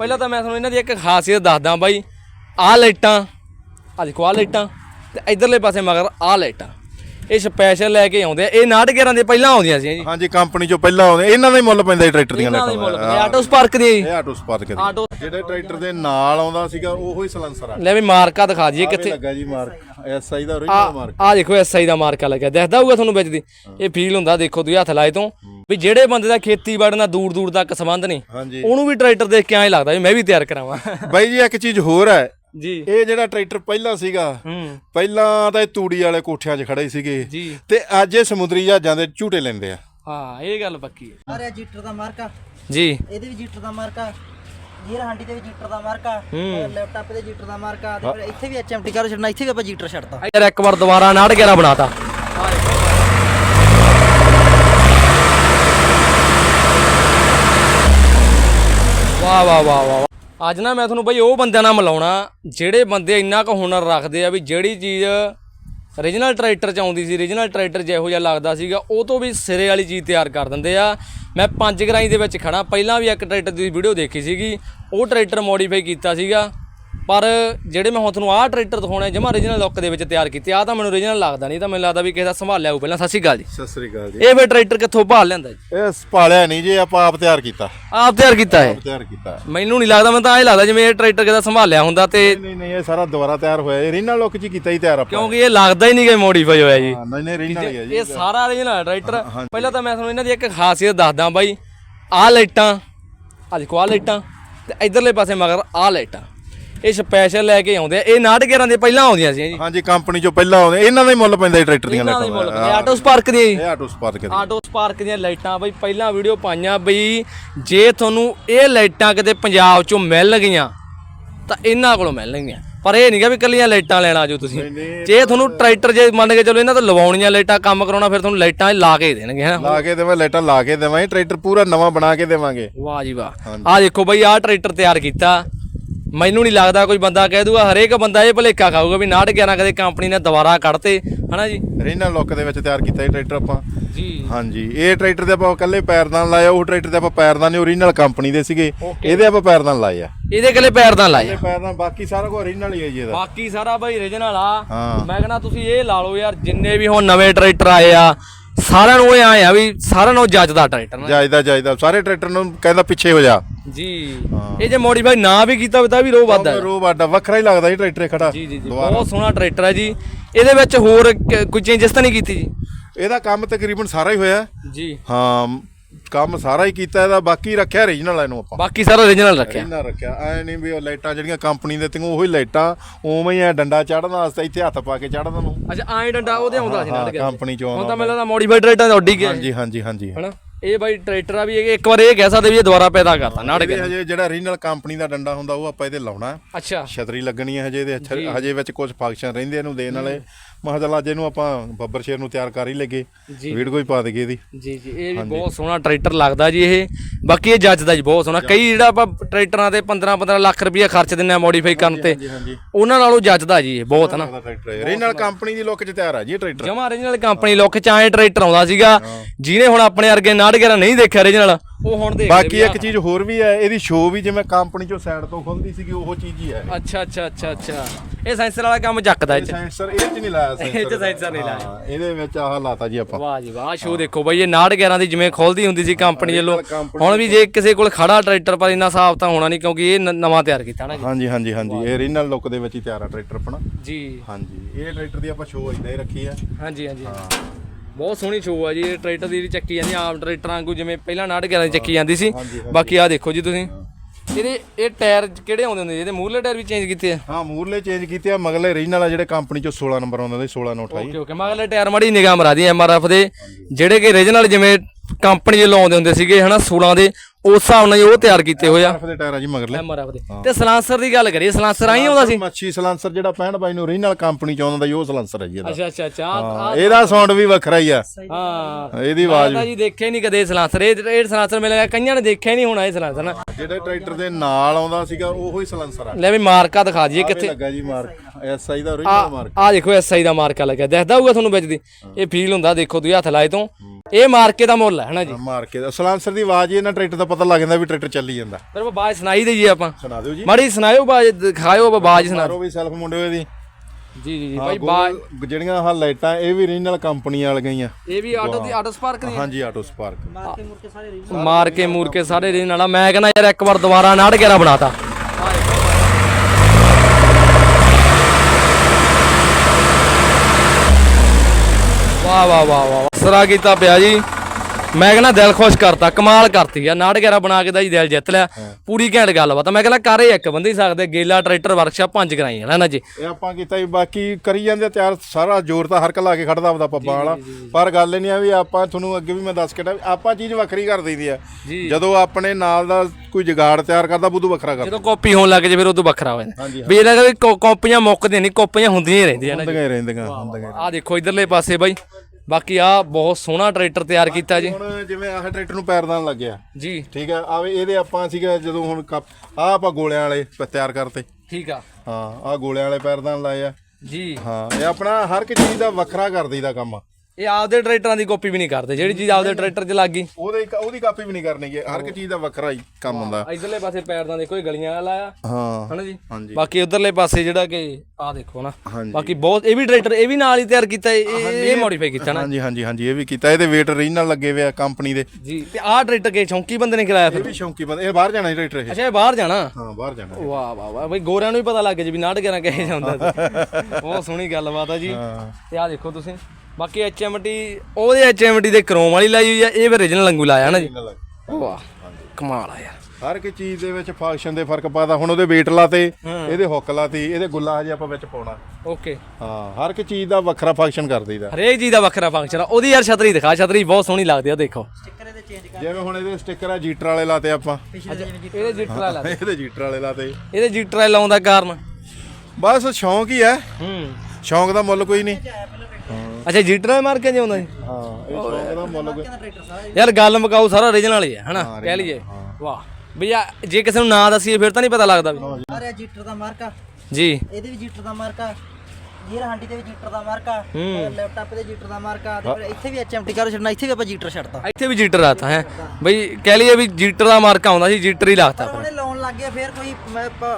ਪਹਿਲਾਂ ਤਾਂ ਮੈਂ ਤੁਹਾਨੂੰ ਇਹਨਾਂ ਦੀ ਇੱਕ ਖਾਸੀਅਤ ਦੱਸਦਾ ਬਾਈ ਆਹ ਲਾਈਟਾਂ ਆ ਦੇਖੋ ਆਹ ਲਾਈਟਾਂ ਤੇ ਇਧਰਲੇ ਪਾਸੇ ਮਗਰ ਆਹ ਲਾਈਟਾਂ। ਇਹ ਸਪੈਸ਼ਲ ਲੈ ਕੇ ਆਉਂਦੇ ਆ। ਇਹ 911 ਦੇ ਪਹਿਲਾਂ ਆਉਂਦੀਆਂ ਸੀ ਜੀ। ਹਾਂਜੀ ਕੰਪਨੀ ਚੋਂ ਪਹਿਲਾਂ ਆਉਂਦੇ ਇਹਨਾਂ ਦਾ ਹੀ ਮੁੱਲ ਪੈਂਦਾ ਟਰੈਕਟਰ ਦੀਆਂ ਇਹਨਾਂ ਦੇ ਮੁੱਲ ਦਾ। ਆਟੋ ਸਪਾਰਕ ਦੀ ਇਹ ਆਟੋ ਸਪਾਰਕ ਦੇ ਆਟੋ ਜਿਹੜੇ ਟਰੈਕਟਰ ਦੇ ਨਾਲ ਆਉਂਦਾ ਸੀਗਾ ਉਹੋ ਹੀ ਸਲੈਂਸਰ ਆ। ਲੈ ਵੀ ਮਾਰਕਾ ਦਿਖਾ ਦਈਏ ਕਿੱਥੇ। ਲੱਗਾ ਜੀ ਮਾਰਕ। ਐਸਆਈ ਦਾ ਓਰੀਜਨਲ ਮਾਰਕ। ਆ ਦੇਖੋ ਐਸਆਈ ਦਾ ਮਾਰਕਾ ਲੱਗਿਆ। ਦਿਖਦਾ ਹੋਊਗਾ ਤੁਹਾਨੂੰ ਵਿੱਚ ਦੀ। ਇਹ ਫੀਲ ਹੁੰਦਾ ਦੇਖੋ ਤੁਸੀਂ ਹੱਥ ਲਾਏ ਤੋਂ। ਵੀ ਜਿਹੜੇ ਬੰਦੇ ਦਾ ਖੇਤੀਬਾੜੀ ਨਾਲ ਦੂਰ ਦੂਰ ਤੱਕ ਸੰਬੰਧ ਨਹੀਂ ਹਾਂਜੀ। ਉਹਨੂੰ ਵੀ ਟਰੈਕਟਰ ਦੇਖ ਕੇ ਐਂ ਲੱਗਦਾ ਵੀ ਮੈਂ ਵੀ ਤਿਆਰ ਕਰਾਵਾਂ। ਬਾਈ ਜੀ ਇੱਕ ਚੀਜ਼ ਹੋਰ ਹੈ। ਜੀ। ਇਹ ਜਿਹੜਾ ਟਰੈਕਟਰ ਪਹਿਲਾਂ ਸੀਗਾ ਹੂੰ। ਪਹਿਲਾਂ ਤਾਂ ਇਹ ਤੂੜੀ ਵਾਲੇ ਕੋਠਿਆਂ 'ਚ ਖੜੇ ਸੀਗੇ। ਤੇ ਅੱਜ ਇਹ ਸਮੁੰਦਰੀ ਜਹਾਜ਼ਾਂ ਦੇ ਝੂਟੇ ਲੈਂਦੇ ਆ। ਹਾਂ ਇਹ ਗੱਲ ਪੱਕੀ ਹੈ। ਆ ਰਿਹਾ ਜੀਟਰ ਦਾ ਮਾਰਕਾ। ਜੀ। ਇਹਦੇ ਵੀ ਜੀਟਰ ਦਾ ਮਾਰਕਾ। ਜੀਰ ਹਾਂਡੀ ਤੇ ਵੀ ਜੀਟਰ ਦਾ ਮਾਰਕਾ। ਹੂੰ। ਲੈਪਟਾਪ ਤੇ ਜੀਟਰ ਦਾ ਮਾਰਕਾ। ਤੇ ਫਿਰ ਇੱਥੇ ਵੀ ਐਚਐਮਟੀ ਕਰ ਛੱਡਣਾ ਇੱਥੇ ਵੀ ਆਪਾਂ ਜੀਟਰ ਛੱਡਤਾ। ਯਾਰ ਇੱਕ ਵਾਰ ਦੁਬਾਰਾ 911 ਬਣਾਤਾ। ਵਾਹ ਵਾਹ ਵਾਹ ਵਾਹ ਅੱਜ ਨਾ ਮੈਂ ਤੁਹਾਨੂੰ ਬਈ ਉਹ ਬੰਦਿਆਂ ਨਾਲ ਮਿਲਾਉਣਾ, ਜਿਹੜੇ ਬੰਦੇ ਇੰਨਾ ਕੁ ਹੁਨਰ ਰੱਖਦੇ ਆ ਵੀ ਜਿਹੜੀ ਚੀਜ਼ ਰੀਜਨਲ ਟਰੈਕਟਰ ਚ ਆਉਂਦੀ ਸੀ ਰੀਜਨਲ ਟਰੈਕਟਰ ਜਿਹੋ ਜਿਹਾ ਲੱਗਦਾ ਸੀਗਾ, ਉਹ ਤੋਂ ਵੀ ਸਿਰੇ ਵਾਲੀ ਚੀਜ਼ ਤਿਆਰ ਕਰ ਦਿੰਦੇ ਆ। ਮੈਂ ਪੰਜ ਗਰਾਈ ਦੇ ਵਿੱਚ ਖੜਾ ਪਹਿਲਾਂ ਵੀ ਇੱਕ ਟਰੈਕਟਰ ਦੀ ਵੀਡੀਓ ਦੇਖੀ ਸੀਗੀ, ਉਹ ਟਰੈਕਟਰ ਮੋਡੀਫਾਈ ਕੀਤਾ ਸੀਗਾ। ਪਰ ਜਿਹੜੇ ਮੈਂ ਹੁਣ ਤੁਹਾਨੂੰ ਆਹ ਟਰੈਕਟਰ ਦਿਖਾਉਣਾ ਜਮਾ ਓਰੀਜਨਲ ਲੁੱਕ ਦੇ ਵਿੱਚ ਤਿਆਰ ਕੀਤੇ ਆ ਤਾਂ ਮੈਨੂੰ ਓਰੀਜਨਲ ਲੱਗਦਾ ਨਹੀਂ ਤਾਂ ਮੈਨੂੰ ਲੱਗਦਾ ਵੀ ਕਿਸੇ ਦਾ ਸੰਭਾਲਿਆ ਹੋਊ ਪਹਿਲਾਂ। ਸਤਿ ਸ਼੍ਰੀ ਅਕਾਲ ਜੀ। ਸਤਿ ਸ੍ਰੀ ਅਕਾਲ ਜੀ। ਇਹ ਫਿਰ ਟਰੈਕਟਰ ਕਿੱਥੋਂ ਭਾਲ ਲਿਆਂਦਾ ਜੀ? ਇਹ ਪਾਲਿਆ ਨਹੀਂ ਜੀ ਆਪਾਂ ਆਪ ਤਿਆਰ ਕੀਤਾ। ਆਪ ਤਿਆਰ ਕੀਤਾ ਹੈ? ਤਿਆਰ ਕੀਤਾ ਮੈਨੂੰ ਨਹੀਂ ਲੱਗਦਾ ਮੈਨੂੰ ਤਾਂ ਐਂ ਲੱਗਦਾ ਜਿਵੇਂ ਇਹ ਟਰੈਕਟਰ ਕਿਦਾ ਸੰਭਾਲਿਆ ਹੁੰਦਾ ਤੇ ਨਹੀਂ ਨਹੀਂ ਇਹ ਸਾਰਾ ਦੁਬਾਰਾ ਤਿਆਰ ਹੋਇਆ। ਇਹ ਰੀਨਲ ਲੁੱਕ 'ਚ ਹੀ ਕੀਤਾ ਹੀ ਤਿਆਰ ਆਪਾਂ। ਕਿਉਂਕਿ ਇਹ ਲੱਗਦਾ ਹੀ ਨਹੀਂ ਕਿ ਮੋਡੀਫਾਈ ਹੋਇਆ ਜੀ। ਹਾਂ, ਨਹੀਂ ਨਹੀਂ ਰੀਨਲ ਹੀ ਹੈ ਜੀ। ਇਹ ਸਾਰਾ ਓਰੀਜਨਲ ਟਰੈਕਟਰ ਪਹਿਲਾਂ ਤਾਂ ਮੈਂ ਤੁਹਾਨੂੰ ਇਹਨਾਂ ਦੀ ਇੱਕ ਖਾਸੀਅਤ ਦੱਸਦਾ ਬਾਈ। ਆਹ ਲਾਈਟਾਂ ਆ ਦੇਖੋ ਆਹ ਲਾਈਟਾਂ ਤੇ ਇਧਰਲੇ ਪਾਸੇ ਮਗਰ ਆਹ ਲਾਈਟਾਂ ਇਹ ਸਪੈਸ਼ਲ ਲੈ ਕੇ ਆਉਂਦੇ ਆ। ਇਹ 911 ਦੇ ਪਹਿਲਾਂ ਆਉਂਦੀਆਂ ਸੀ ਜੀ। ਹਾਂਜੀ ਕੰਪਨੀ ਚੋਂ ਪਹਿਲਾਂ ਆਉਂਦੇ ਇਹਨਾਂ ਦਾ ਹੀ ਮੁੱਲ ਪੈਂਦਾ ਜੀ ਟਰੈਕਟਰ ਦੀਆਂ ਇਹਨਾਂ ਦੇ ਮੁੱਲ। ਇਹ ਆਟੋ ਸਪਾਰਕ ਦੀ ਇਹ ਆਟੋ ਸਪਾਰਕ ਦੇ ਆਟੋ ਸਪਾਰਕ ਦੀਆਂ ਲਾਈਟਾਂ। ਬਈ ਪਹਿਲਾਂ ਵੀਡੀਓ ਪਾਈਆਂ ਬਈ ਜੇ ਤੁਹਾਨੂੰ ਇਹ ਲਾਈਟਾਂ ਕਿਤੇ ਪੰਜਾਬ ਚੋਂ ਮਿਲ ਗਈਆਂ ਤਾਂ ਇਹਨਾਂ ਕੋਲੋਂ ਮਿਲਣਗੀਆਂ ਪਰ ਇਹ ਨਹੀਂਗਾ ਵੀ ਕੱਲੀਆਂ ਲਾਈਟਾਂ ਲੈਣਾ ਜੋ ਤੁਸੀਂ। ਨਹੀਂ, ਜੇ ਤੁਹਾਨੂੰ ਟਰੈਕਟਰ ਜੇ ਮੰਨ ਕੇ ਚਲੋ ਇਹਨਾਂ ਤੋਂ ਲਵਾਉਣੀਆਂ ਲਾਈਟਾਂ ਕੰਮ ਕਰਾਉਣਾ ਫਿਰ ਤੁਹਾਨੂੰ ਲਾਈਟਾਂ ਇਹ ਲਾ ਕੇ ਦੇਣਗੇ ਹਨਾ? ਲਾ ਕੇ ਦੇਵਾਂ ਲਾਈਟਾਂ ਲਾ ਕੇ ਦੇਵਾਂਗੇ ਟਰੈਕਟਰ ਪੂਰਾ ਨਵਾਂ ਬਣਾ ਕੇ ਦੇਵਾਂਗੇ। ਵਾਹ ਜੀ ਵਾਹ। ਆਹ ਦੇਖੋ ਬਈ ਆਹ ਟਰੈਕਟਰ ਤਿਆਰ ਕੀਤਾ। ਮੈਨੂੰ ਨਹੀਂ ਲੱਗਦਾ ਕੋਈ ਬੰਦਾ ਕਹਿ ਦੂਗਾ ਹਰੇਕ ਬੰਦਾ ਇਹ ਭੁਲੇਖਾ ਖਾਊਗਾ ਵੀ 911 ਕਦੇ ਕੰਪਨੀ ਨੇ ਦੁਬਾਰਾ ਕੱਢਤੇ ਹਨਾ ਜੀ? ਰੀਨਲ ਲੁੱਕ ਦੇ ਵਿੱਚ ਤਿਆਰ ਕੀਤਾ ਇਹ ਟਰੈਕਟਰ ਆਪਾਂ। ਜੀ। ਹਾਂਜੀ ਇਹ ਟਰੈਕਟਰ ਦੇ ਆਪਾਂ ਇਕੱਲੇ ਪੈਰਦਾਨ ਲਾਇਆ ਉਹ ਟਰੈਕਟਰ ਦੇ ਆਪਾਂ ਪੈਰਦਾਨ ਨਹੀਂ ਓਰੀਜਨਲ ਕੰਪਨੀ ਦੇ ਸੀਗੇ। ਇਹਦੇ ਆਪਾਂ ਪੈਰਦਾਨ ਲਾਏ ਆ। ਇਹਦੇ ਕੱਲੇ ਪੈਰਦਾਨ ਲਾਏ ਇਹ ਪੈਰਦਾਨ ਬਾਕੀ ਸਾਰਾ ਕੁਝ ਓਰੀਜਨਲ ਹੀ ਹੈ ਜੀ ਇਹਦਾ। ਬਾਕੀ ਸਾਰਾ ਬਾਈ ਰੀਜਨਲ ਆ। ਮੈਂ ਕਹਿੰਦਾ ਤੁਸੀਂ ਇਹ ਲਾ ਲਓ ਯਾਰ ਜਿੰਨੇ ਵੀ ਹੁਣ ਨਵੇਂ ਟਰੈਕਟਰ ਆਏ ਆ ਸਾਰਿਆਂ ਨੂੰ ਇਹ ਆਏ ਆ ਵੀ ਸਾਰਿਆਂ ਨੂੰ ਜੱਜਦਾ ਟਰੈਕਟਰ ਨਾ। ਜਾਇਦਾ ਜਾਇਦਾ ਸਾਰੇ ਟਰੈਕਟਰ ਨੂੰ ਕਹਿੰਦਾ ਪਿੱਛੇ ਹੋ ਜਾ। ਜੀ। ਇਹ ਜੇ ਮੋਡੀਫਾਈ ਨਾ ਵੀ ਕੀਤਾ ਤਾਂ ਵੀ ਰੋ ਵੱਧਦਾ ਹੈ। ਰੋ ਵਾਡਾ ਵੱਖਰਾ ਹੀ ਲੱਗਦਾ ਜੀ ਟਰੈਕਟਰ ਇਹ ਖੜਾ। ਜੀ ਜੀ ਜੀ। ਬਹੁਤ ਸੋਹਣਾ ਟਰੈਕਟਰ ਹੈ ਜੀ। ਇਹਦੇ ਵਿੱਚ ਹੋਰ ਕ- ਕੋਈ ਚੇਂਜਸ ਤਾਂ ਨਹੀਂ ਕੀਤੀ ਜੀ? ਇਹਦਾ ਕੰਮ ਤਕਰੀਬਨ ਸਾਰਾ ਹੀ ਹੋਇਆ। ਜੀ। ਹਾਂ। ਕੰਮ ਸਾਰਾ ਹੀ ਕੀਤਾ ਇਹਦਾ ਬਾਕੀ ਰੱਖਿਆ ਓਰੀਜਨਲ ਇਹਨੂੰ ਆਪਾਂ। ਬਾਕੀ ਸਾਰਾ ਓਰੀਜਨਲ ਰੱਖਿਆ। ਇਹਨਾਂ ਰੱਖਿਆ। ਐ ਨਹੀਂ ਵੀ ਉਹ ਲਾਈਟਾਂ ਜਿਹੜੀਆਂ ਕੰਪਨੀ ਦੇ ਤੀਆਂ ਉਹੀ ਲਾਈਟਾਂ ਉਵੇਂ ਹੀ ਐ ਡੰਡਾ ਚੜਨ ਵਾਸਤੇ ਇੱਥੇ ਹੱਥ ਪਾ ਕੇ ਚੜਨ ਨੂੰ। ਅੱਛਾ ਆਏ ਡੰਡਾ ਉਹਦੇ ਆਉਂਦਾ ਸੀ ਨਾਲ ਕੰਪਨੀ ਚੋਂ ਹੁਣ ਤਾਂ ਮੈਨੂੰ ਲੱਗਦਾ ਮੋਡੀਫਾਈ ਟਰੈਕਟਰ ਦਾ ਉੱਡੀ ਗਿਆ। ਹਾਂਜੀ ਹਾਂਜੀ ਹਾਂਜੀ। ਹਨਾ? ਇਹ ਬਾਈ ਟਰੈਕਟਰ ਆ ਵੀ ਇੱਕ ਵਾਰ ਇਹ ਕਹਿ ਸਕਦੇ ਵੀ ਇਹ ਦੁਬਾਰਾ ਪੈਦਾ ਕਰਤਾ ਨਾੜ ਇਹਦੇ ਹਜੇ ਜਿਹੜਾ ਓਰੀਜਨਲ ਕੰਪਨੀ ਦਾ ਡੰਡਾ ਹੁੰਦਾ ਉਹ ਆਪਾਂ ਇਹਦੇ ਲਾਉਣਾ। ਅੱਛਾ। ਛਤਰੀ ਲੱਗਣੀ ਹੈ ਹਜੇ ਇਹਦੇ ਅੱਛਾ- ਹਜੇ ਵਿੱਚ ਕੁਝ ਫੰਕਸ਼ਨ ਰਹਿੰਦੇ ਇਹਨੂੰ ਦੇਣ ਵਾਲੇ। ਮੈਂ ਕਿਹਾ ਚੱਲ ਅੱਜ ਇਹਨੂੰ ਆਪਾਂ ਬੱਬਰ ਸ਼ੇਰ ਨੂੰ ਤਿਆਰ ਕਰ ਹੀ ਲੱਗੇ ਜੀ। ਵੀਡੀਓ ਹੀ ਪਾ ਦਈਏ ਇਹਦੀ। ਜੀ ਜੀ ਇਹ ਵੀ ਬਹੁਤ ਸੋਹਣਾ ਟਰੈਕਟਰ ਲੱਗਦਾ ਜੀ ਇਹ। ਬਾਕੀ ਇਹ ਜੱਜਦਾ ਜੀ ਬਹੁਤ ਸੋਹਣਾ। ਕਈ ਜਿਹੜਾ ਆਪਾਂ ਟਰੈਕਟਰਾਂ ਤੇ 15 15 ਲੱਖ ਰੁਪਏ ਖਰਚ ਦਿੰਨੇ ਆ ਮੋਡੀਫਾਈ ਕਰਨ ਤੇ। ਹਾਂਜੀ ਉਹਨਾਂ ਨਾਲੋਂ ਜੱਜਦਾ ਜੀ ਇਹ ਬਹੁਤ ਨਾ। ਟਰੈਕਟਰ ਹੈ। ਓਰੀਜਨਲ ਕੰਪਨੀ ਦੀ ਲੁੱਕ 'ਚ ਤਿਆਰ ਆ ਜੀ ਇਹ ਟਰੈਕਟਰ। ਜਮਾ origignal ਕੰਪਨੀ ਲੁੱਕ ਚ ਆਏ ਟਰੈਕਟਰ ਆਉਂਦਾ ਸੀਗਾ। ਜਿਹਨੇ ਹੁਣ ਆਪਣੇ ਵਰਗੇ 911 ਨਹੀਂ ਦੇਖਿਆ origignal ਉਹ ਹੁਣ ਦੇਖ ਬਾਕੀ ਇੱਕ ਚੀਜ਼ ਹੋਰ ਵੀ ਹੈ ਇਹਦੀ ਸ਼ੋ ਵੀ ਜਿਵੇਂ ਕੰਪਨੀ ਚੋਂ ਸਾਈਡ ਤੋਂ ਖੁੱਲਦੀ ਸੀਗੀ ਉਹ ਚੀਜ਼ ਹੀ ਹੈ। ਅੱਛਾ ਅੱਛਾ ਅੱਛਾ ਅੱਛਾ। ਇਹ ਸੈਂਸਰ ਵਾਲਾ ਕੰਮ ਚੱਕਦਾ ਇਹ ਚ ਸੈਂਸਰ ਇਹ 'ਚ ਨਹੀਂ ਲਾਇਆ ਇਹ 'ਚ sensor ਨਹੀਂ ਲਾਇਆ। ਇਹਦੇ ਵਿੱਚ ਆਹ ਲਾਤਾ ਜੀ ਆਪਾਂ। ਵਾਹ ਜੀ ਵਾਹ ਸ਼ੋ ਦੇਖੋ ਬਈ ਇਹ 911 ਦੀ ਜਿਵੇਂ ਖੋਲਦੀ ਹੁੰਦੀ ਸੀ ਕੰਪਨੀ ਵੱਲੋਂ। ਹੁਣ ਵੀ ਜੇ ਕਿਸੇ ਕੋਲ ਖੜਾ ਟਰੈਕਟਰ ਪਰ ਇੰਨਾ ਸਾਫ਼ ਤਾਂ ਹੋਣਾ ਨਹੀਂ ਕਿਉਂਕਿ ਇਹ ਨਵਾਂ ਤਿਆਰ ਕੀਤਾ ਨਾ ਜੀ। ਹਾਂਜੀ ਹਾਂਜੀ ਹਾਂਜੀ। ਇਹ ਓਰੀਜਨਲ ਲੁੱਕ ਦੇ ਵਿੱਚ ਹੀ ਤਿਆਰ ਆ ਟਰੈਕਟਰ ਆਪਣਾ। ਜੀ। ਹਾਂਜੀ ਇਹ ਟਰੈਕਟਰ ਦੀ ਆਪਾਂ ਸ਼ੋ ਇਦਾਂ ਹੀ ਰੱਖੀ ਆ ਹਾਂਜੀ ਹਾਂਜੀ। ਬਹੁਤ ਸੋਹਣੀ ਸ਼ੋ ਆ ਜੀ ਇਹ ਟਰੈਕਟਰ ਦੀ ਜਿਹੜੀ ਚੱਕੀ ਜਾਂਦੀ ਆ, ਆਮ ਟਰੈਕਟਰਾਂ ਵਾਂਗੂ ਜਿਵੇਂ ਪਹਿਲਾਂ 911 ਦੀ ਚੱਕੀ ਜਾਂਦੀ ਸੀ। ਬਾਕੀ ਆ ਦੇਖੋ ਜੀ ਤੁਸੀਂ। ਇਹਦੇ ਇਹ ਟਾਇਰ ਕਿਹੜੇ ਆਉਂਦੇ ਹੁੰਦੇ? ਇਹਦੇ ਮੂਹਰਲੇ ਟਾਇਰ ਵੀ ਚੇਂਜ ਕੀਤੇ ਆ? ਹਾਂ ਮੂਰਲੇ ਚੇਂਜ ਕੀਤੇ ਆ ਮਗਲੇ ਓਰੀਜਨਲ ਆ ਜਿਹੜੇ ਕੰਪਨੀ ਚੋਂ 16 ਨੰਬਰ ਆਉਂਦਾ ਸੀ 16 ਨੋਟ ਓਕੇ ਓਕੇ ਮਗਰਲੇ ਟਾਇਰ ਮੜੀ ਨਿਗਾਹ ਮਰਾ ਦੀ ਐਮਆਰਐਫ ਦੇ। ਜਿਹੜੇ ਕਿ ਰੀਜਨਲ ਜਿਵੇਂ ਕੰਪਨੀ ਦੇ ਲਾਉਂਦੇ ਹੁੰਦੇ ਸੀਗੇ ਹਨਾ 16 ਦੇ ਉਸ ਹਿਸਾਬ ਨਾਲ ਹੀ ਉਹ ਤਿਆਰ ਕੀਤੇ ਹੋਏ ਆ। ਦੇ ਟਾਇਰ ਆ ਜੀ ਮਗਰਲੇ। ਐਮਆਰਐਫ ਦੇ। ਤੇ ਸਲਾਂਸਰ ਦੀ ਗੱਲ ਕਰੀਏ ਸਲਾਂਸਰ ਆਈ ਆਉਂਦਾ ਸੀ? ਮੱਛੀ ਸਲਾਂਸਰ ਜਿਹੜਾ 65 ਬਾਈ ਨੂੰ ਓਰੀਜਨਲ ਕੰਪਨੀ ਚ ਆਉਂਦਾ ਜੀ ਉਹ ਸਲਾਂਸਰ ਹੈ ਜੀ ਇਹਦਾ। ਅੱਛਾ ਅੱਛਾ ਅੱਛਾ। ਹਾਂ, ਇਹਦਾ ਸਾਊਂਡ ਵੀ ਵੱਖਰਾ ਹੀ ਆ। ਹਾਂ। ਇਹਦੀ ਆਵਾਜ਼ ਤਾਂ ਜੀ ਦੇਖਿਆ ਨਹੀਂ ਕਦੇ ਸਲਾਂਸਰ। ਇਹ ਇਹ ਸਲਾਂਸਰ ਮਿਲਿਆ ਕਈਆਂ ਨੇ ਦੇਖਿਆ ਨਹੀਂ ਹੋਣਾ ਇਹ ਸਲਾਂਸਰ ਨਾ। ਜਿਹੜੇ ਟਰੈਕਟਰ ਦੇ ਨਾਲ ਆਉਂਦਾ ਸੀਗਾ ਉਹੋ ਹੀ ਸਲਾਂਸਰ ਆ। ਲੈ ਵੀ ਮਾਰਕਾ ਦਿਖਾ ਦਈਏ ਕਿੱਥੇ ਕਿੱਥੇ। ਲੱਗਾ ਜੀ ਮਾਰਕ ਐਸਆਈ ਦਾ ਓਰੀਜਨਲ ਮਾਰਕ। ਆ ਦੇਖੋ ਐਸਆਈ ਦਾ ਮਾਰਕਾ ਲੱਗਿਆ। ਦਿਖਦਾ ਹੋਊਗਾ ਤੁਹਾਨੂੰ ਵਿੱਚ ਦੀ। ਇਹ ਫੀਲ ਹੁੰਦਾ ਦੇਖੋ ਤੁਸੀਂ ਹੱਥ ਲਾਏ ਤੋਂ। ਇਹ ਮਾਰਕੇ ਦਾ ਮੁੱਲ ਹੈ ਹਨਾ ਜੀ? ਮਾਰ ਕੇ ਸਲਾਂਸਰ ਦੀ ਆਵਾਜ਼ ਹੀ ਇਹਨਾਂ ਟਰੈਕਟਰ ਦਾ ਪਤਾ ਲੱਗ ਜਾਂਦਾ ਵੀ ਟਰੈਕਟਰ ਚੱਲੀ ਜਾਂਦਾ। ਫਿਰ ਆਪਾਂ ਬਾਜ ਸੁਣਾਈ ਦਈਏ ਆਪਾਂ। ਸੁਣਾ ਦਿਓ ਜੀ। ਮਾੜੀ ਸੁਣਾਇਓ ਬਾਜ ਦਿਖਾਇਓ ਆਪਾਂ ਬਾਜ ਸੁਣਾ ਮਾਰੋ ਵੀ ਸੈਲਫ ਮੁੰਡੇ ਦੀ ਜੀ ਜੀ ਜੀ ਹਾਂ, ਭਾਈ ਬਾਜ ਜਿਹੜੀਆਂ ਆਹ ਲਾਈਟਾਂ ਇਹ ਵੀ ਰੀਜਨਲ ਕੰਪਨੀ ਵਾਲ ਗਈਆਂ। ਇਹ ਵੀ ਆਟੋ ਦੀ ਆਟੋ ਸਪਾਰਕ ਦੀ ਹਾਂਜੀ ਆਟੋ ਸਪਾਰਕ ਮਾਰ ਕੇ ਮੁੜ ਕੇ ਸਾਰੇ ਰੀਲ ਮਾਰ ਕੇ ਮੂਰ ਕੇ ਸਾਰੇ ਰੇ ਨਾਲਾ ਮੈਂ ਕਹਿੰਦਾ ਯਾਰ ਇੱਕ ਵਾਰ ਦੁਬਾਰਾ 911 ਬਣਾਤਾ। ਵਾਹ ਵਾਹ ਵਾਹ ਵਾਹ ਸਰਾ ਕੀਤਾ ਪਿਆ ਜੀ। ਮੈਂ ਕਹਿੰਦਾ ਦਿਲ ਖੁਸ਼ ਕਰਤਾ ਕਮਾਲ ਕਰਤੀ ਆ। 911 ਬਣਾ ਕੇ ਦਾ ਜੀ ਦਿਲ ਜਿੱਤ ਲਿਆ। ਪੂਰੀ ਘੈਂਟ ਗੱਲਬਾਤ ਆ। ਮੈਂ ਕਹਿੰਦਾ ਕਰ ਹੀ ਇੱਕ ਬੰਦੇ ਹੀ ਸਕਦੇ ਗੇਲਾ ਟਰੈਕਟਰ ਵਰਕਸ਼ਾਪ ਪੰਜ ਕਰਾਈਆਂ ਨਾ ਨਾ ਜੀ? ਇਹ ਆਪਾਂ ਕੀਤਾ ਜੀ ਬਾਕੀ ਕਰੀ ਜਾਂਦੇ ਆ ਤਿਆਰ ਸਾਰਾ ਜ਼ੋਰ ਤਾਂ ਹਰਕ ਲਾ ਕੇ ਖੜਦਾ ਆਪਦਾ ਪੱਬਾਂ ਵਾਲਾ ਪਰ ਗੱਲ ਇਹ ਨਹੀਂ ਆ ਵੀ ਆਪਾਂ ਤੁਹਾਨੂੰ ਅੱਗੇ ਵੀ ਮੈਂ ਦੱਸ ਕੇ ਵੀ ਆਪਾਂ ਚੀਜ਼ ਵੱਖਰੀ ਕਰ ਦਈਦੀ ਆ। ਜੀ। ਜਦੋਂ ਆਪਣੇ ਨਾਲ ਦਾ ਕੋਈ ਜੁਗਾੜ ਤਿਆਰ ਕਰਦਾ ਬੁੱਧੂ ਵੱਖਰਾ ਕਰਦਾ। ਜਦੋਂ ਕਾਪੀ ਹੋਣ ਲੱਗ ਜੇ ਫਿਰ ਉਦੋਂ ਵੱਖਰਾ ਹੋ ਜਾਂਦਾ। ਵੀ ਇਹ ਲੱਗਾ ਵੀ ਕੋ- ਕਾਪੀਆਂ ਮੁੱਕਦੀਆਂ ਨਹੀਂ ਕਾਪੀਆਂ ਹੁੰਦੀਆਂ ਹੀ ਰਹਿੰਦੀਆਂ ਨਾ ਹੁੰਦੀਆਂ ਹੀ ਰਹਿੰਦੀਆਂ ਹੁੰਦੀਆਂ ਆ ਦੇਖੋ ਇਧਰਲੇ ਪਾਸੇ ਬਾਈ। ਬਾਕੀ ਆ ਬਹੁਤ ਸੋਹਣਾ ਟਰੈਕਟਰ ਤਿਆਰ ਕੀਤਾ ਜੀ। ਹੁਣ ਜਿਵੇਂ ਆਹ ਟਰੈਕਟਰ ਨੂੰ ਪੈਰਦਾਨ ਲੱਗਿਆ। ਜੀ। ਠੀਕ ਹੈ ਆਵੇ ਇਹਦੇ ਆਪਾਂ ਸੀਗਾ ਜਦੋਂ ਹੁਣ ਆ ਆਪਾਂ ਗੋਲਿਆਂ ਵਾਲੇ ਪ- ਤਿਆਰ ਕਰਤੇ। ਠੀਕ ਆ। ਹਾਂ ਆ ਗੋਲਿਆਂ ਵਾਲੇ ਪੈਰਦਾਨ ਲਾਏ ਆ। ਜੀ। ਹਾਂ ਇਹ ਆਪਣਾ ਹਰ ਇੱਕ ਚੀਜ਼ ਦਾ ਵੱਖਰਾ ਕਰ ਦਈਦਾ ਕੰਮ ਇਹ ਆਪਦੇ ਟਰੈਕਟਰਾਂ ਦੀ ਕਾਪੀ ਵੀ ਨਹੀਂ ਕਰਦੇ ਜਿਹੜੀ ਚੀਜ਼ ਆਪਦੇ ਟਰੈਕਟਰ 'ਚ ਲੱਗ। ਗਈ ਉਹਦੇ ਉਹਦੀ ਕਾਪੀ ਵੀ ਨਹੀਂ ਕਰਨੀ ਗੇ। ਹਰ ਇੱਕ ਚੀਜ਼ ਦਾ ਵੱਖਰਾ ਹੀ ਕੰਮ ਹੁੰਦਾ। ਇਧਰਲੇ ਪਾਸੇ ਪੈਰਦਾਂ ਦੇਖੋ ਇਹ ਗਲੀਆਂ ਵਾਲਾ ਆ। ਹਾਂ। ਹਨਾ ਜੀ? ਹਾਂਜੀ। ਬਾਕੀ ਉਧਰਲੇ ਪਾਸੇ ਜਿਹੜਾ ਕਿ ਆ ਦੇਖੋ ਨਾ। ਹਾਂਜੀ। ਬਾਕੀ ਬਹੁਤ ਇਹ ਵੀ ਟਰੈਕਟਰ ਇਹ ਵੀ ਨਾਲ ਹੀ ਤਿਆਰ ਕੀਤਾ ਇਹ- ਇਹ ਇਹ ਮੋਡੀਫਾਈ ਕੀਤਾ ਨਾ। ਹਾਂਜੀ ਹਾਂਜੀ ਹਾਂਜੀ ਇਹ ਵੀ ਕੀਤਾ। ਇਹਦੇ ਵੇਟ ਰੀਜਨਲ ਲੱਗੇ ਹੋਏ ਆ ਕੰਪਨੀ ਦੇ। ਜੀ ਤੇ ਆਹ ਟਰੈਕਟਰ ਕੇ ਸ਼ੌਂਕੀ ਬੰਦੇ ਨੇ ਖਿਲਾਇਆ ਇਹ ਫਿਰ? ਵੀ ਸ਼ੌਂਕੀ ਬੰਦੇ ਇਹ ਬਾਹਰ ਜਾਣਾ ਟਰੈਕਟਰ ਇਹ। ਅੱਛਾ ਇਹ ਬਾਹਰ ਜਾਣਾ? ਹਾਂ ਬਾਹਰ ਜਾਣਾ ਵਾਹ ਵਾਹ ਵਾਹ। ਬਈ ਗੋਰਿਆਂ ਨੂੰ ਵੀ ਪਤਾ ਲੱਗ ਗਿਆ ਜੀ ਵੀ ਨਾਟ ਕਰਾਂ ਕਹੇ ਜਾਂਦਾ ਸੀ। ਬਹੁਤ ਸੋਹਣੀ ਗੱਲਬਾਤ ਆ ਜੀ। ਤੇ ਆ ਦੇਖੋ ਤੁਸੀਂ। ਬਾਕੀ ਐਚਐਮਟੀ ਉਹਦੇ ਐਚਐਮਟੀ ਦੇ ਕ੍ਰੋਮ ਵਾਲੀ ਲਾਈ ਹੋਈ ਆ ਇਹ ਵੀ origignal ਵਾਂਗੂ ਲਾਇਆ ਨਾ ਜੀ? ਵਾਹ ਕਮਾਲ ਆ ਯਾਰ। ਹਰ ਇੱਕ ਚੀਜ਼ ਦੇ ਵਿੱਚ ਫੰਕਸ਼ਨ ਦੇ ਫ਼ਰਕ ਪਾਦਾ ਹੁਣ ਉਹਦੇ ਵੇਟ ਲਾਤੇ ਇਹਦੇ ਹੁੱਕ ਲਾਤੀ ਇਹਦੇ ਗੁੱਲਾ ਹਜੇ ਆਪਾਂ ਵਿੱਚ ਪਾਉਣਾ। ਓਕੇ ਹਾਂ ਹਰ ਇੱਕ ਚੀਜ਼ ਦਾ ਵੱਖਰਾ ਫੰਕਸ਼ਨ ਕਰ ਦਈਦਾ। ਹਰੇਕ ਚੀਜ਼ ਦਾ ਵੱਖਰਾ ਫੰਕਸ਼ਨ ਆ। ਉਹਦੀ ਯਾਰ ਛਤਰੀ ਦਿਖਾ ਛਤਰੀ ਬਹੁਤ ਸੋਹਣੀ ਲੱਗਦੀ ਆ ਦੇਖੋ। ਸਟicker ਇਹਦੇ ਚੇਂਜ ਕਰ ਜਿਵੇਂ ਹੁਣ ਇਹਦੇ ਸਟicker ਆ ਜੀਟਰ ਵਾਲੇ ਲਾਤੇ ਆਪਾਂ। ਇਹਦੇ ਜੀਟਰ ਵਾਲਾ ਇਹਦੇ ਜੀਟਰ ਵਾਲੇ ਲਾਤੇ। ਇਹਦੇ ਜੀਟਰ ਲਾਉਣ ਦਾ ਕਾਰਨ? ਬਸ ਸ਼ੌਂਕ ਹੀ ਹੈ ਹੂੰ। ਸ਼ੌਂਕ ਦਾ ਮੁੱਲ ਕੋਈ ਨਹੀਂ। ਅੱਛਾ ਜੀਟਰ ਮਾਰ ਕੇ ਜਿਉਂਦਾ ਜੀ? ਹਾਂ ਇਹ ਸ਼ੌਂਕ ਦਾ ਮੁੱਲ ਕੋਈ ਯਾਰ ਗੱਲ ਮਕਾਉ ਸਾਰਾ origignal ਹੀ ਹੈ ਹਨਾ? ਕਹਿ ਲਈਏ। ਵਾਹ। ਭਈਆ ਜੇ ਕਿਸੇ ਨੂੰ ਨਾ ਦੱਸੀਏ ਫਿਰ ਤਾਂ ਨਹੀਂ ਪਤਾ ਲੱਗਦਾ ਵੀ। ਆ ਰਿਹਾ ਜੀਟਰ ਦਾ ਮਾਰਕਾ। ਜੀ। ਇਹਦੇ ਵੀ ਜੀਟਰ ਦਾ ਮਾਰਕਾ। ਗੀਰ ਹਾਂਡੀ ਤੇ ਵੀ ਜੀਟਰ ਦਾ ਮਾਰਕਾ। ਲੈਪਟਾਪ ਤੇ ਜੀਟਰ ਦਾ ਮਾਰਕਾ। ਤੇ ਫਿਰ ਇੱਥੇ ਵੀ ਐਚਐਮਟੀ ਕਰ ਛੱਡਣਾ ਇੱਥੇ ਵੀ ਆਪਾਂ ਜੀਟਰ ਛੱਡਤਾ। ਇੱਥੇ ਵੀ ਜੀਟਰ ਆਤਾ ਹੈ। ਬਈ ਕਹਿ ਲਈਏ ਵੀ ਜੀਟਰ ਦਾ ਮਾਰਕਾ ਆਉਂਦਾ ਸੀ ਜੀਟਰ ਹੀ ਲਾਤਾ ਪਰ ਉਹਨੇ ਲੱਗ ਗਿਆ ਫਿਰ ਕੋਈ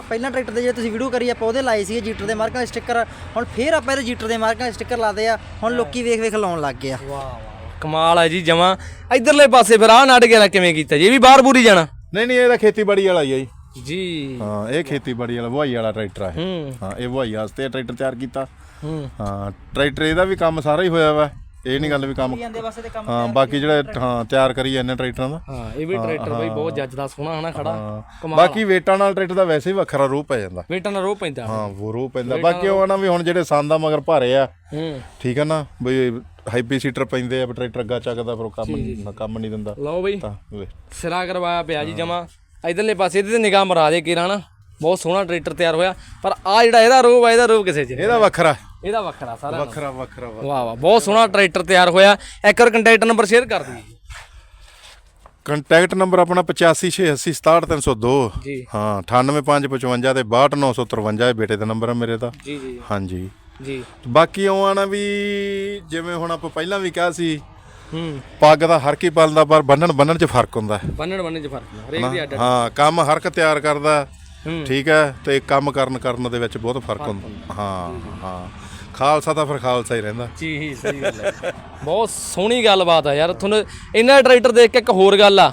ਪਹਿਲਾਂ ਟਰੈਕਟਰ ਦੇ ਜੇ ਤੁਸੀਂ ਵੀਡੀਓ ਕਰੀ ਆਪਾਂ ਉਹਦੇ ਲਾਏ ਸੀਗੇ ਜੀਟਰ ਦੇ ਮਾਰਕਾਂ ਦੇ ਸਟicker ਹੁਣ ਫਿਰ ਆਪਾਂ ਇਹਦੇ ਜੀਟਰ ਦੇ ਮਾਰਕਾਂ ਦੇ ਸਟicker ਲਾਦੇ ਆ ਹੁਣ ਲੋਕੀ ਵੇਖ ਵੇਖ ਲਾਉਣ ਲੱਗ ਗਏ ਆ। ਕਮਾਲ ਹੈ ਜੀ ਜਮਾ। ਇਧਰਲੇ ਪਾਸੇ ਫਿਰ ਆਹ ਨਾਟ ਗਿਆ ਕਿਵੇਂ ਕੀਤਾ ਜੀ? ਇਹ ਵੀ ਬਾਹਰ ਬੂਰੀ ਜਾਣਾ? ਨਹੀਂ ਨਹੀਂ ਇਹਦਾ ਖੇਤੀਬਾੜੀ ਵਾਲਾ ਹੀ ਆ ਜੀ। ਜੀ। ਹਾਂ ਇਹ ਖੇਤੀਬਾੜੀ ਵਾਲਾ ਵਹਾਈ ਵਾਲਾ ਟਰੈਕਟਰ ਆ ਇਹ। ਹੂੰ। ਹਾਂ ਇਹ ਵਹਾਈ ਵਾਸਤੇ ਟਰੈਕਟਰ ਤਿਆਰ ਕੀਤਾ। ਹੂੰ। ਹਾਂ ਟਰੈਕਟਰ ਇਹਦਾ ਵੀ ਕੰਮ ਸਾਰਾ ਹੀ ਹੋਇਆ ਵਾ। ਇਹ ਨਹੀਂ ਗੱਲ ਵੀ ਕੰਮ ਜਾਂਦੇ ਵਾਸਤੇ ਤੇ ਕੰਮ ਹਾਂ ਬਾਕੀ ਜਿਹੜੇ ਹਾਂ ਤਿਆਰ ਕਰੀ ਜਾਂਦੇ ਟਰੈਕਟਰਾਂ ਦਾ ਹਾਂ ਇਹ ਵੀ ਟਰੈਕਟਰ ਬਈ ਬਹੁਤ ਜੱਜ ਦਾ ਸੋਹਣਾ ਹਨਾ ਖੜਾ। ਕਮਾਲ। ਬਾਕੀ ਵੇਟਾਂ ਨਾਲ ਟਰੈਕਟਰ ਦਾ ਵੈਸੇ ਹੀ ਵੱਖਰਾ ਰੂਪ ਪੈ ਜਾਂਦਾ। ਵੇਟਾਂ ਨਾਲ ਰੋ ਪੈਂਦਾ। ਹਾਂ ਉਹ ਰੂਪ ਪੈਂਦਾ। ਬਾਕੀ ਉਹ ਆ ਨਾ ਵੀ ਹੁਣ ਜਿਹੜੇ ਸੰਦਾ ਮਗਰ ਭਾਰੇ ਆ ਹੂੰ। ਠੀਕ ਹੈ ਨਾ ਬਈ ਹਾਈਪੀ ਸੀਟਰ ਪੈਂਦੇ ਆ ਟਰੈਕਟਰ ਅੱਗਾ ਚੱਕਦਾ ਫਿਰ ਉਹ ਕੰਮ ਕੰਮ ਨਹੀਂ ਦਿੰਦਾ। ਲਓ ਬਈ। ਸਿਰਾ ਕਰਵਾਇਆ ਪਿਆ ਜੀ ਜਮਾ। ਇਧਰਲੇ ਪਾਸੇ ਇਹਦੇ ਤੇ ਨਿਗਾਹ ਮਰਾ ਦੇ ਕੇ ਨਾ। ਬਹੁਤ ਸੋਹਣਾ ਟਰੈਕਟਰ ਤਿਆਰ ਹੋਇਆ। ਪਰ ਆ ਜਿਹੜਾ ਇਹਦਾ ਰੂਪ ਆ ਇਹਦਾ ਰੂਪ ਕਿਸੇ ਚ। ਇਹਦਾ ਵੱਖਰਾ। ਇਹਦਾ ਵੱਖਰਾ ਸਾਰਾ। ਵੱਖਰਾ ਵੱਖਰਾ ਵਾ। ਵਾਹ ਵਾਹ ਬਹੁਤ ਸੋਹਣਾ ਟਰੈਕਟਰ ਤਿਆਰ ਹੋਇਆ। ਇੱਕ ਵਾਰ ਕੰਟੈਕਟ ਨੰਬਰ ਸ਼ੇਅਰ ਕਰ ਦਈਏ ਕੰਟੈਕਟ ਨੰਬਰ ਆਪਣਾ 8568677302 ਜੀ। ਹਾਂ 98555 ਤੇ 62953 ਇਹ ਬੇਟੇ ਦਾ ਨੰਬਰ ਹੈ ਮੇਰੇ ਦਾ। ਜੀ ਜੀ। ਹਾਂਜੀ। ਜੀ। ਬਾਕੀ ਉਹ ਆ ਨਾ ਵੀ ਜਿਵੇਂ ਹੁਣ ਆਪਾਂ ਪਹਿਲਾਂ ਵੀ ਕਿਹਾ ਸੀ ਹੂੰ। ਪੱਗ ਦਾ ਹਰ ਕੀ ਪਲਦਾ ਪਰ ਬੰਨਣ ਬੰਨਣ 'ਚ ਫ਼ਰਕ ਹੁੰਦਾ। ਹੈ ਬੰਨਣ ਬੰਨੇ ਚ ਫ਼ਰਕ ਹਰੇਕ ਦੀ ਅੱਡ ਹਾਂ ਕੰਮ ਹਰ ਇੱਕ ਤਿਆਰ ਕਰਦਾ। ਠੀਕ ਹੈ? ਤੇ ਕੰਮ ਕਰਨ ਕਰਨ ਦੇ ਵਿੱਚ ਬਹੁਤ ਫ਼ਰਕ ਹੁੰਦਾ। ਹਾਂ ਹਾਂ। ਖਾਲਸਾ ਤਾਂ ਫਿਰ ਖਾਲਸਾ ਹੀ ਰਹਿੰਦਾ। ਜੀ ਸਹੀ ਗੱਲ ਹੈ। ਬਹੁਤ ਸੋਹਣੀ ਗੱਲਬਾਤ ਆ ਯਾਰ। ਤੁਹਾਨੂੰ ਇਹਨਾਂ ਟਰੈਕਟਰ ਦੇਖ ਕੇ ਇੱਕ ਹੋਰ ਗੱਲ ਆ।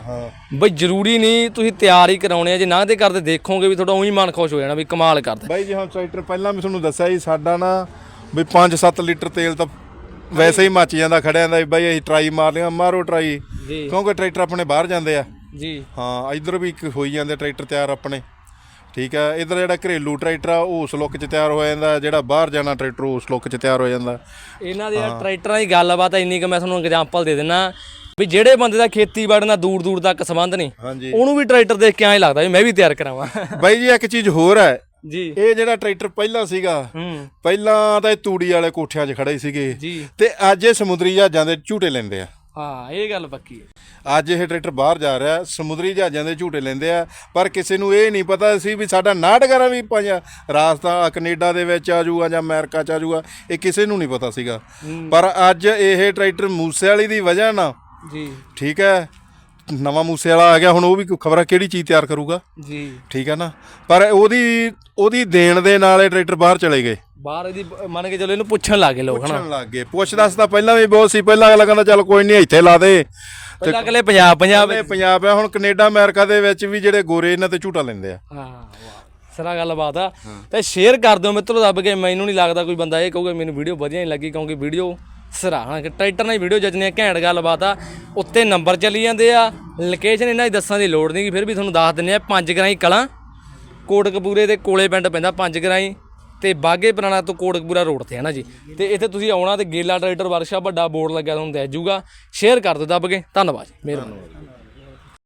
ਬਈ ਜ਼ਰੂਰੀ ਨਹੀਂ ਤੁਸੀਂ ਤਿਆਰ ਹੀ ਕਰਾਉਣੇ ਆ। ਜੇ ਨਾ ਤੇ ਕਰਦੇ ਦੇਖੋਗੇ ਵੀ ਤੁਹਾਡਾ ਉਹੀ ਮਨ ਖੁਸ਼ ਹੋ ਜਾਣਾ ਵੀ ਕਮਾਲ ਕਰਦੇ। ਬਾਈ ਜੀ ਹੁਣ ਟਰੈਕਟਰ ਪਹਿਲਾਂ ਵੀ ਤੁਹਾਨੂੰ ਦੱਸਿਆ ਸੀ ਸਾਡਾ ਨਾ ਵੀ 5-7 ਲੀਟਰ ਤੇਲ ਤਾਂ ਵੈਸੇ ਹੀ ਮੱਚ ਜਾਂਦਾ ਖੜਿਆਂ ਦਾ ਵੀ ਬਾਈ ਅਸੀਂ ਟਰਾਈ ਮਾਰ ਲਿਆ ਮਾਰੋ ਟਰਾਈ ਜੀ। ਕਿਉਂਕਿ ਟਰੈਕਟਰ ਆਪਣੇ ਬਾਹਰ ਜਾਂਦੇ ਆ। ਜੀ। ਹਾਂ ਇਧਰ ਵੀ ਇੱਕ ਹੋਈ ਜਾਂਦੇ ਟਰੈਕਟਰ ਤਿਆਰ ਆਪਣੇ। ਠੀਕ ਹੈ ਇਧਰ ਜਿਹੜਾ ਘਰੇਲੂ ਟਰੈਕਟਰ ਆ ਉਹ ਉਸ ਲੁੱਕ 'ਚ ਤਿਆਰ ਹੋ ਜਾਂਦਾ ਜਿਹੜਾ ਬਾਹਰ ਜਾਣਾ ਟਰੈਕਟਰ ਉਸ ਲੁੱਕ 'ਚ ਤਿਆਰ ਹੋ ਜਾਂਦਾ। ਇਹਨਾਂ ਦੇ ਟਰੈਕਟਰਾਂ ਦੀ ਗੱਲਬਾਤ ਇੰਨੀ ਕਿ ਮੈਂ ਤੁਹਾਨੂੰ ਐਗਜ਼ਾਮਪਲ ਦੇ ਦਿੰਨਾ ਵੀ ਜਿਹੜੇ ਬੰਦੇ ਦਾ ਖੇਤੀਬਾੜੀ ਨਾਲ ਦੂਰ ਦੂਰ ਤੱਕ ਸੰਬੰਧ ਨਹੀਂ ਉਹਨੂੰ ਵੀ ਟਰੈਕਟਰ ਦੇਖ ਕੇ ਐਂ ਲੱਗਦਾ ਵੀ ਮੈਂ ਵੀ ਤਿਆਰ ਕਰਾਵਾਂ। ਬਾਈ ਜੀ ਇੱਕ ਚੀਜ਼ ਹੋਰ ਹੈ। ਜੀ। ਇਹ ਜਿਹੜਾ ਟਰੈਕਟਰ ਪਹਿਲਾਂ ਸੀਗਾ ਪਹਿਲਾਂ ਤਾਂ ਇਹ ਤੂੜੀ ਵਾਲੇ ਕੋਠਿਆਂ 'ਚ ਖੜੇ ਸੀਗੇ। ਤੇ ਅੱਜ ਇਹ ਸਮੁੰਦਰੀ ਜਹਾਜ਼ਾਂ ਦੇ ਝੂਟੇ ਲੈਂਦੇ ਆ। ਹਾਂ ਇਹ ਗੱਲ ਪੱਕੀ ਹੈ। ਅੱਜ ਇਹ ਟਰੈਕਟਰ ਬਾਹਰ ਜਾ ਰਿਹਾ ਸਮੁੰਦਰੀ ਜਹਾਜ਼ਾਂ ਦੇ ਝੂਟੇ ਲੈਂਦੇ ਆ ਪਰ ਕਿਸੇ ਨੂੰ ਇਹ ਨਹੀਂ ਪਤਾ ਸੀ ਵੀ ਸਾਡਾ ਨਾਟਕਰਾ ਵੀ ਪੰਜਾ ਰਾਸਤਾ ਕੈਨੇਡਾ ਦੇ ਵਿੱਚ ਆ ਜਾਊਗਾ ਜਾਂ ਅਮਰੀਕਾ ਚ ਆ ਜਾਊਗਾ ਇਹ ਕਿਸੇ ਨੂੰ ਨਹੀਂ ਪਤਾ ਸੀਗਾ। ਪਰ ਅੱਜ ਇਹ ਟਰੈਕਟਰ ਮੂਸੇ ਵਾਲੀ ਦੀ ਵਜ੍ਹਾ ਨਾਲ ਜੀ। ਠੀਕ ਹੈ ਨਵਾਂ ਮੂਸੇ ਵਾਲਾ ਆ ਗਿਆ ਹੁਣ ਉਹ ਵੀ ਖਬਰਾਂ ਕਿਹੜੀ ਚੀਜ਼ ਤਿਆਰ ਕਰੂਗਾ? ਜੀ। ਠੀਕ ਹੈ ਨਾ? ਪਰ ਉਹਦੀ ਉਹਦੀ ਦੇਣ ਦੇ ਨਾਲ ਇਹ ਟਰੈਕਟਰ ਬਾਹਰ ਚਲੇ ਗਏ। ਬਾਹਰ ਇਹਦੀ ਮੰਨ ਕੇ ਚਲੋ ਇਹਨੂੰ ਪੁੱਛਣ ਲੱਗੇ ਲੋਕ ਹਨਾ? ਪੁੱਛਣ ਲੱਗ ਪੁੱਛ ਦੱਸ ਤਾਂ ਪਹਿਲਾਂ ਵੀ ਬਹੁਤ ਸੀ ਪਹਿਲਾਂ ਅਗਲਾ ਕਹਿੰਦਾ ਚੱਲ ਕੋਈ ਨਹੀਂ ਇੱਥੇ ਲਾ ਦੇ। ਪਹਿਲਾਂ ਅਗਲੇ ਪੰਜਾਬ ਪੰਜਾਬ ਇਹ ਪੰਜਾਬ ਆ ਹੁਣ ਕੈਨੇਡਾ ਅਮਰੀਕਾ ਦੇ ਵਿੱਚ ਵੀ ਜਿਹੜੇ ਗੋਰੇ ਇਹਨਾਂ ਤੇ ਝੂਟਾ ਲੈਂਦੇ ਆ। ਹਾਂ ਵਾਹ ਸਰਾ ਗੱਲਬਾਤ ਆ। ਤੇ ਸ਼ੇਅਰ ਕਰ ਦਿਓ ਮਿੱਤਰੋ ਦੱਬ ਕੇ। ਮੈਨੂੰ ਨਹੀਂ ਲੱਗਦਾ ਕੋਈ ਬੰਦਾ ਇਹ ਕਹੂਗਾ ਮੈਨੂੰ ਵੀਡੀਓ ਵਧੀਆ ਨਹੀਂ ਲੱਗੀ ਕਿਉਂਕਿ ਵੀਡੀਓ ਸਰਾਹਣਾ ਕਿ ਟਰੈਕਟਰ ਨਾਲ ਵੀਡੀਓ ਜੱਜਨੇ ਆ ਘੈਂਟ ਗੱਲਬਾਤ ਆ। ਉੱਤੇ ਨੰਬਰ ਚੱਲੀ ਜਾਂਦੇ ਆ। ਲੋਕੇਸ਼ਨ ਇਹਨਾਂ ਦੀ ਦੱਸਣ ਦੀ ਲੋੜ ਨਹੀਂ ਫਿਰ ਵੀ ਤੁਹਾਨੂੰ ਦੱਸ ਦਿੰਨੇ ਆ। ਪੰਜ ਗਰਾਈ ਕਲਾਂ ਕੋਟਕਪੂਰੇ ਦੇ ਕੋਲੇ ਪਿੰਡ ਪੈਂਦਾ ਪੰਜ ਗਰਾਈ। ਤੇ ਬਾਗੇ ਪੁਰਾਣਾ ਤੋਂ ਕੋਟਕਪੂਰਾ ਰੋਡ ਤੇ ਹੈ ਨਾ ਜੀ? ਤੇ ਇੱਥੇ ਤੁਸੀਂ ਆਉਣਾ ਤੇ ਗੇਲਾ ਟਰੈਕਟਰ ਵਰਕਸ਼ਾਪ ਵੱਡਾ ਬੋਰਡ ਲੱਗਿਆ, ਤੁਹਾਨੂੰ ਦਿਖ ਜੂਗਾ। ਸ਼ੇਅਰ ਕਰ ਦਿਓ ਦੱਬ ਕੇ। ਧੰਨਵਾਦ ਜੀ। ਮਿਹਰਬਾਨੀ।